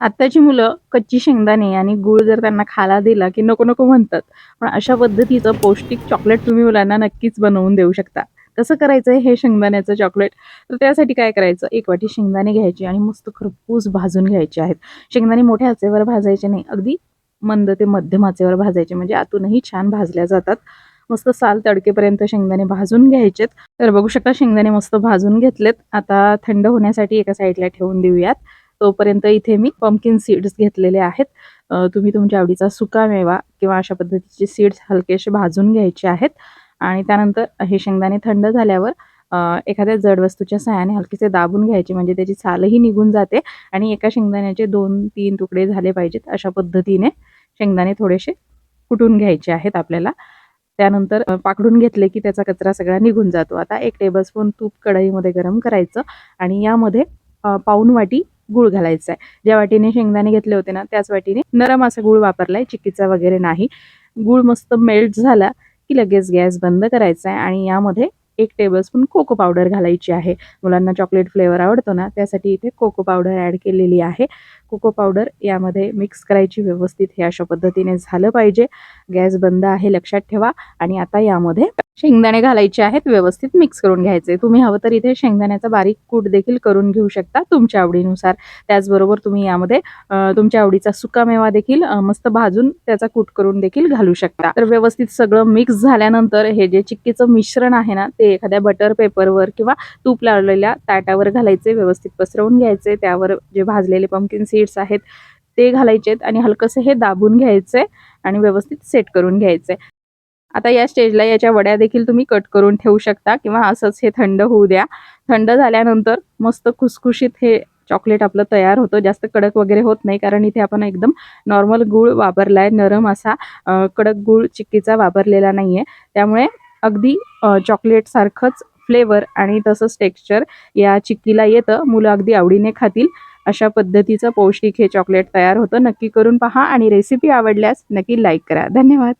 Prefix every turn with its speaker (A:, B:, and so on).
A: आत्ताची मुलं कच्ची शेंगदाणे आणि गूळ जर त्यांना खायला दिला की नको नको म्हणतात पण अशा पद्धतीचं पौष्टिक चॉकलेट तुम्ही मुलांना नक्कीच बनवून देऊ शकता. कसं करायचं हे शेंगदाण्याचं चॉकलेट तर त्यासाठी काय करायचं? एक वाटी शेंगदाणे घ्यायचे आणि मस्त खरपूस भाजून घ्यायचे आहेत. शेंगदाणे मोठ्या आचेवर भाजायचे नाही अगदी मंद ते मध्यम आचेवर भाजायचे म्हणजे आतूनही छान भाजल्या जातात. मस्त साल तडकेपर्यंत शेंगदाणे भाजून घ्यायचेत. तर बघू शकता शेंगदाणे मस्त भाजून घेतलेत. आता थंड होण्यासाठी एका साईडला ठेवून देऊयात. तोपर्यंत इथे मी पम्पकिन सीड्स घेतलेले आहेत. तुम्ही तुमच्या आवडीचा सुका मेवा किंवा अशा पद्धतीचे सीड्स हलकेसे भाजून घ्यायचे आहेत. आणि त्यानंतर हे शेंगदाणे थंड झाल्यावर एखाद्या जड वस्तूच्या सहाय्याने हलकेसे दाबून घ्यायचे म्हणजे त्याची सालही निघून जाते आणि एका शेंगदाण्याचे दोन तीन तुकडे झाले पाहिजेत अशा पद्धतीने शेंगदाणे थोडेसे कुटून घ्यायचे आहेत आपल्याला. त्यानंतर पाकडून घेतले की त्याचा कचरा सगळा निघून जातो. आता एक टेबलस्पून तूप कढईमध्ये गरम करायचं आणि यामध्ये पाऊन पाऊण वाटी गूळ घालायचा आहे ज्या वाटीने शेंगदाणे घेतले होते ना त्याच वाटीने नरम असा गूळ वापरलाय चिक्कीचा वगैरे नाही. गूळ मस्त मेल्ट झाला की लगेच गॅस बंद करायचा आहे आणि यामध्ये एक टेबलस्पून कोको पावडर घालायची आहे. मुलांना चॉकलेट फ्लेवर आवडतो ना त्यासाठी इथे कोको पावडर ॲड केलेली आहे. कोको पावडर यामध्ये मिक्स करायची व्यवस्थित हे अशा पद्धतीने झालं पाहिजे. गॅस बंद आहे लक्षात ठेवा. आणि आता यामध्ये शेंगदाणे घालायचे आहेत व्यवस्थित मिक्स करून घ्यायचे. तुम्ही हवं तर इथे शेंगदाण्याचा बारीक कूट देखील करून घेऊ शकता तुमच्या आवडीनुसार. त्याचबरोबर तुम्ही यामध्ये तुमच्या आवडीचा सुकामेवा देखील मस्त भाजून त्याचा कूट करून देखील घालू शकता. तर व्यवस्थित सगळं मिक्स झाल्यानंतर हे जे चिक्कीचं मिश्रण आहे ना ते एखाद्या बटर पेपरवर किंवा तूप लावलेल्या ताटावर घालायचे व्यवस्थित पसरवून घ्यायचे. त्यावर जे भाजलेले पंपकिन सीड्स आहेत ते घालायचेत आणि हलकंसं हे दाबून घ्यायचे आणि व्यवस्थित सेट करून घ्यायचे. आता या स्टेजला याच्या वड्या देखील तुम्ही कट करून ठेवू शकता किंवा असंच हे थंड होऊ द्या. थंड झाल्यानंतर मस्त खुसखुशीत हे चॉकलेट आपलं तयार होतं. जास्त कडक वगैरे होत नाही कारण इथे आपण एकदम नॉर्मल गूळ वापरला आहे नरम असा कडक गूळ चिक्कीचा वापरलेला नाही आहे त्यामुळे अगदी चॉकलेटसारखंच फ्लेवर आणि तसंच टेक्स्चर या चिक्कीला येतं. मुलं अगदी आवडीने खातील. अशा पद्धतीचं पौष्टिक हे चॉकलेट तयार होतं. नक्की करून पहा आणि रेसिपी आवडल्यास नक्की लाईक करा. धन्यवाद.